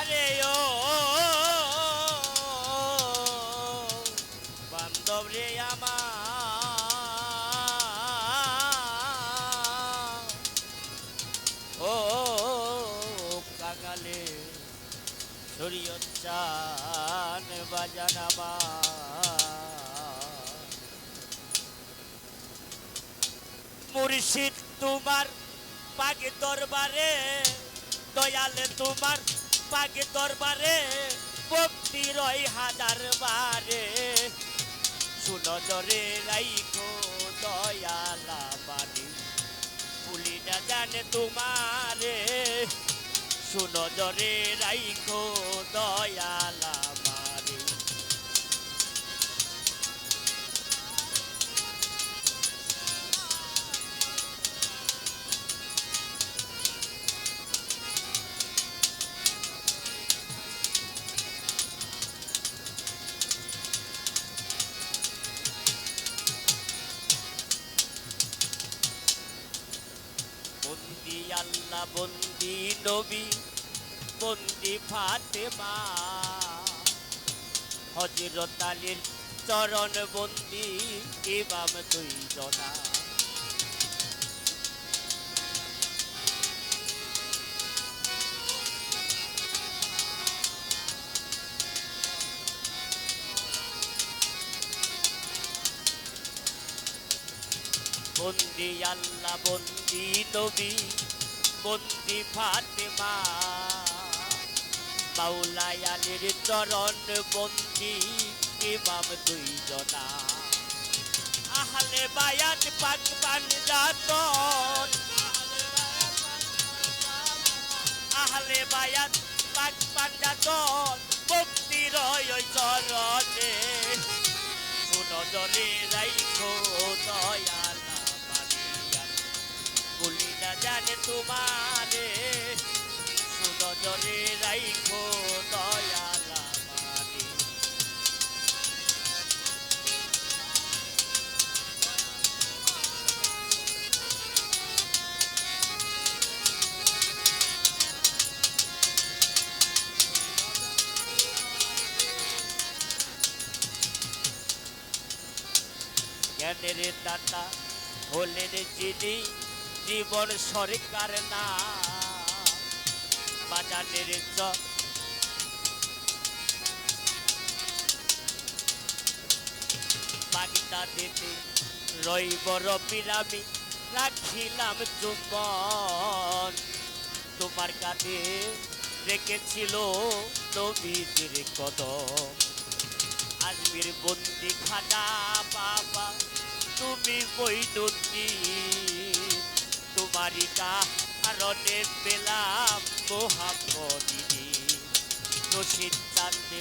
আরে ও বান্ধব রে কাঙালে শরীয়ত চান বাজান আমার মুর্শিদ তোমার পাগে দরবারে দয়ালে তোমার পাগে দরবারে, ভক্তি রয় হাজার বারে। সুনজরে জরে, রাইখো দয়ালা বাড়ি পুলি না জানে তোমারে। সুনজরে জরে, রাইখো দয়ালা বন্দি নবী, বন্দি ফাতেমা। হজরত আলীর চরণ বন্দি, ইমাম দুই জনা বন্দি আল্লাহ, বন্দি নবী বন্দি ফাতেমা। মাওলাই আলীর চরণ বন্দি, ইমাম দুই জনা আহলে বায়াত পাক পাঞ্জাতন। আহলে বায়াত পাক পাঞ্জাতন ভক্তির ওই চরণে। সুনজরে রাইখো দয়ালা জানে তোমারে। সুনজরে রাইখো দয়ালা জ্ঞানের দাতা হলেন যিনি জীবন সরকার না। বাজানের চ বাগদা দিতে রইব রবিরামি রাখিলাম তোমার কাছে রেখেছিল নবীজির কদম। আজমির বন্দি খানা বাবা, তুমি বৈদুতি তোমারই কারণে পেলাম মোহাম্মদিনী রশিদ চাঁদে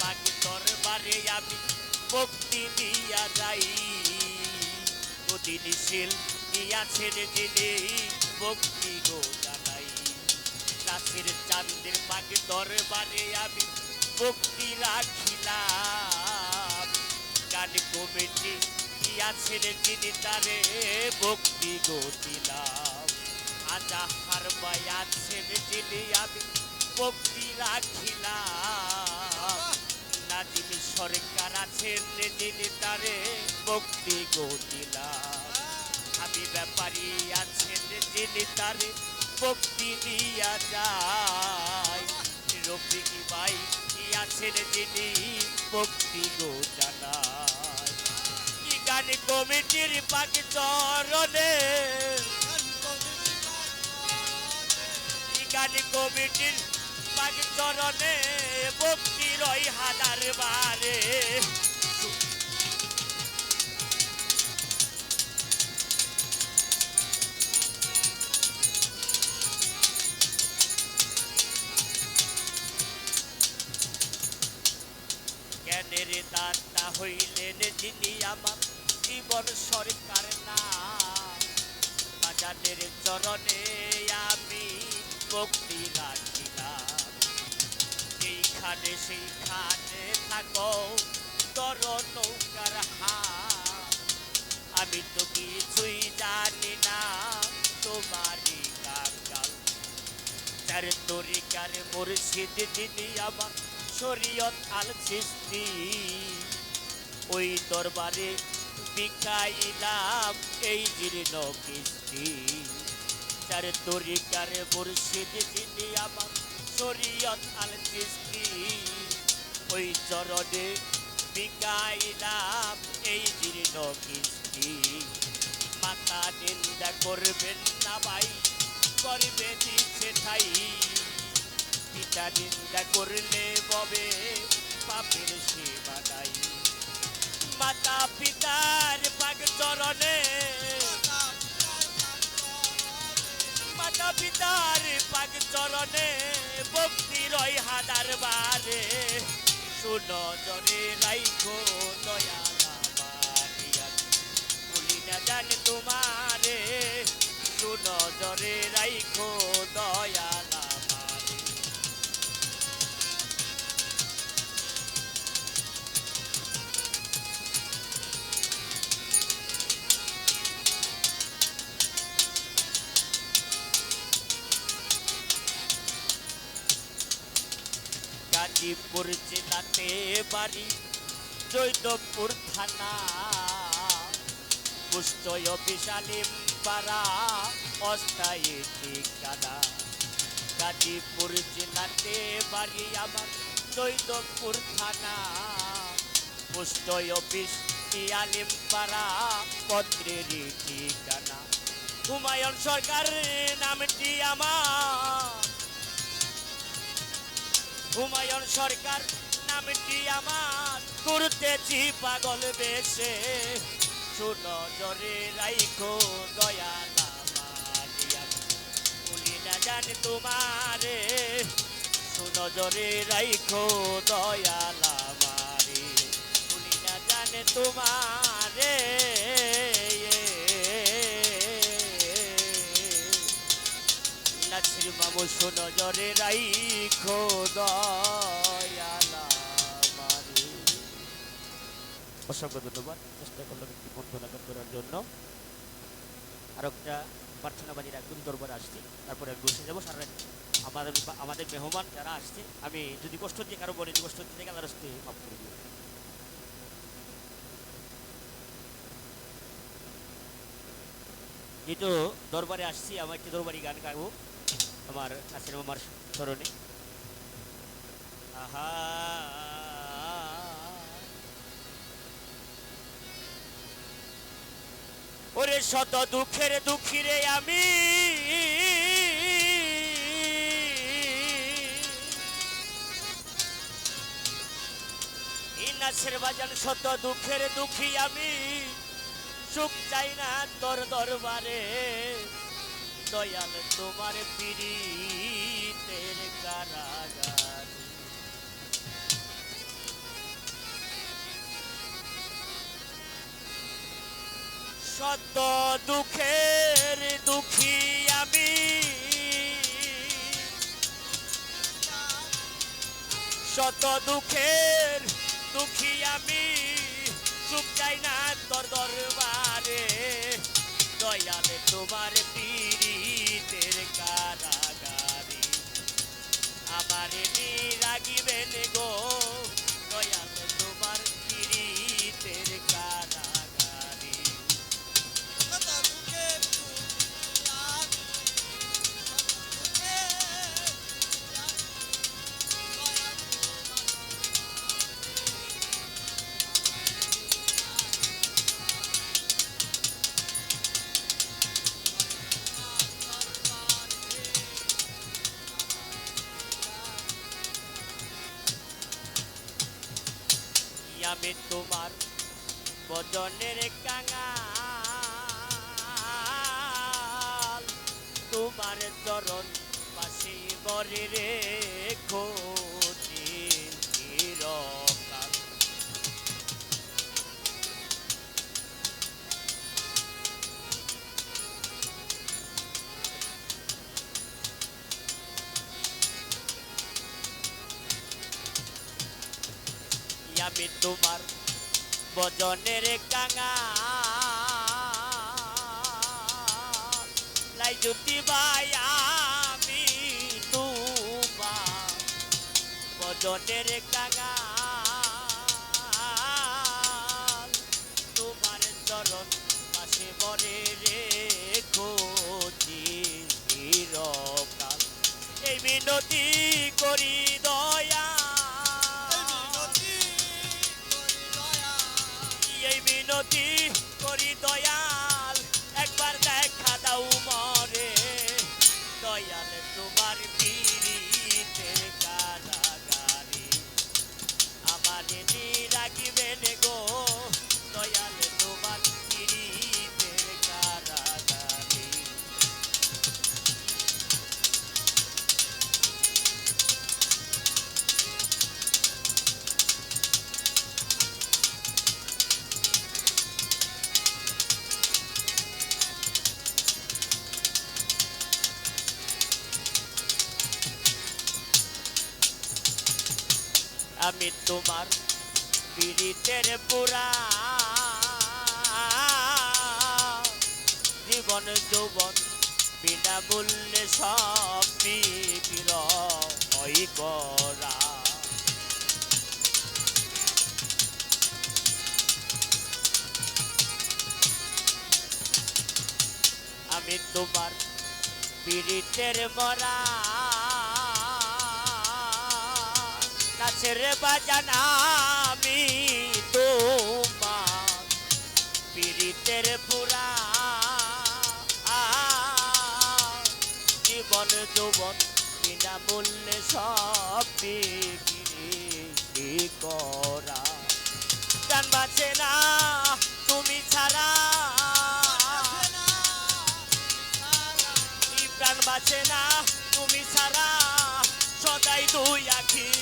পাখি দরবারে আমি ভক্তি দিয়া যাই। প্রতিনিশীল দিয়াছেন যিনি ভক্তি গো জানাই। নাসির চাঁদের পাখি দরবারে আমি ভক্তি রাখিলাম। গান কমিটি দিয়াছেন যিনি তারে ভক্তি গো দিলাম। আজাহার আছেন যিনি আমি ভক্তি রাখিলাম। নাজিম সরকার আছেন যিনি তারে ভক্তি গো দিলাম। আমি ব্যাপারী আছেন যিনি তারে ভক্তি দিয়া যায় রফিকি ভাই কি আছেন যিনি ভক্তি গো জানায় কি গান কমিটির পাখি চরণে। গান কমিটির পাখি চরণে ভক্তি রই হাজার বারে। জ্ঞানের দাতা হইলেন যিনি আমার জীবন সরকার না। বাজানের চরণে আমি ভক্তি রাখিলাম যেইখানে সেইখানে থাকো, তর নৌকার আমি তো কিছুই জানি না কাঙ্গাল চার তরিকার মুর্শিদ যিনি আমার শরীয়ত আল সৃষ্টি ওই দরবারে বিকাইলাম এই জীর্ণ কিস্তি চার তরিকার মুর্শিদ যিনি আমার শরীয়ত আল ওই চরণে এই জীর্ণ কিস্তি মাথা নিন্দা করবেন না ভাই, করবে দিচ্ছে ঠাই। পিতা নিন্দা করলে ববে পাপের সীমা নাই। মাতা পিতার পাগ চরণে। মাতা পিতার পাগ চরণে ভক্তি রয় হাদার বারে। শুনো জনে রাইখো দয়ালা বাড়িয়া বলি না জান তোমারে। শুনো জরে রাইখো দয়ালা গাজীপুর জেলাতে বাড়ি জৈদপুর থানা। পুষ্টয় বিশালিম পাড়া, অস্থায়ী ঠিকানা। গাজীপুর জেলাতে বাড়ি আমার জৈদপুর থানা। পুষ্টয় বিশালিম পাড়া পত্রের ঠিকানা। হুমায়ুন সরকার, নামটি আমার। হুমায়ুন সরকার নামটি আমার? করতেছি পাগল বেশে। শুনো জরে রাইখো দয়া জান তোমারে। শুনো জরে রাইখো দয়ালা মারি বলি না জানে তোমারে। নাচির মামু, শোনো, জরে রাইখো অসংখ্য ধন্যবাদ। চেষ্টা করলাম একটি বন্ধনাকার করার জন্য। আর একটা প্রার্থনা বাজি রাখবেন দরবারে আসছি। তারপরে আমি বসে যাব। সারা আমাদের আমাদের মেহমান যারা আসছে, আমি যদি কষ্ট দিয়ে কারও বলি কষ্ট দিয়ে থেকে, আল্লাহর মাফ করে দিই যেহেতু দরবারে আসছি আমার একটি দরবারি গান গাবো। আমার নাসির মামার স্মরণে। আহা! ওরে শত দুঃখের দুঃখী রে আমি নাচের বাজান শত দুঃখের দুঃখী আমি। সুখ চাই না তোর দরবারে। দয়াল তোমার পীড়িতের কারাগার। শত দুঃখের দুঃখী আমি। শত দুঃখের দুঃখী আমি। সুখ চাই না তোর দরবারে। দয়ালে তোমার পীড়িতের কারাগারে। আমার রাগিবেন গো। আমি তোমার বজনের কাঙাল। তোমার চরণ পাশে বরে রে আমি তোমার বজনের কাঙা লাই যদি ভাই আমি তোমার বজনের কাঙা দয়াল তোমার পীড়িতের কারাগারে। আমার আমি তোমার পীড়িতের পুরা জীবন যৌবন বিনামূল্যে সব বিক্রয় করা আমি তোমার পীড়িতের মরা। নাচের বাজানা, আমি তোমার পীড়িতের পুরা। জীবন যৌবন বিনামূল্যে সব বিক্রি করা। বাঁচে না, তুমি ছাড়া। প্রাণ বাঁচে না, তুমি ছাড়া। সদাই দুই আখি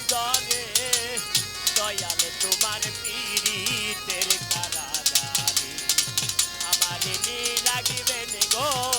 তোমার পীড়িতের কারাগারে। আমার নি লাগিবে গো